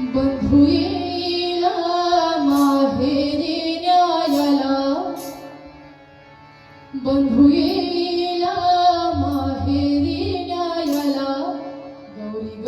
बंधू येईल माहेरी न्यायाला. बंधू माहेरी न्यायाला. गौरी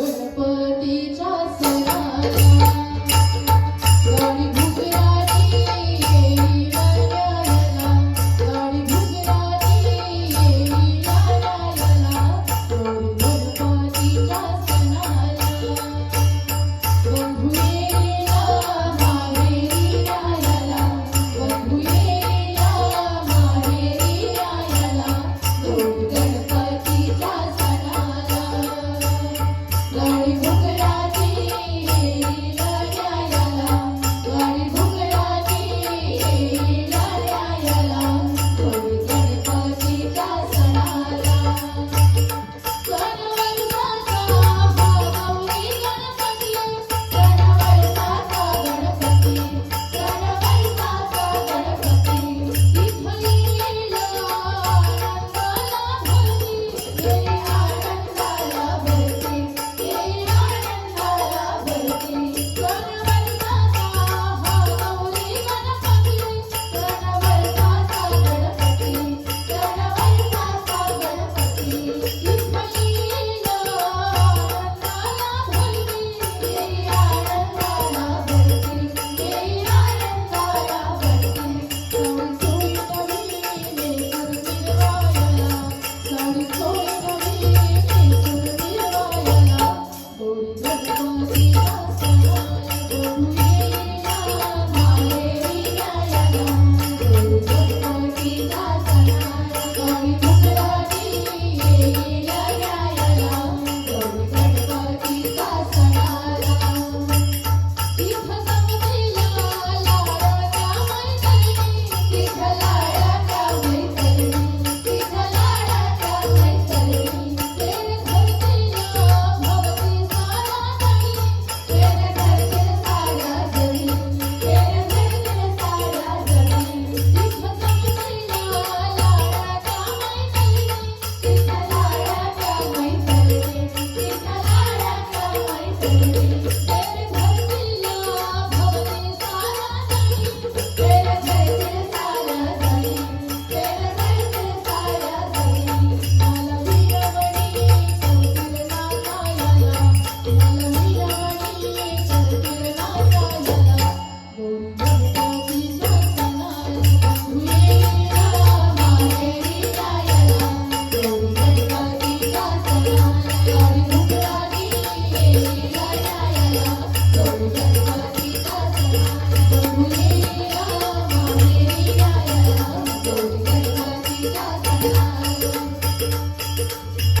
Música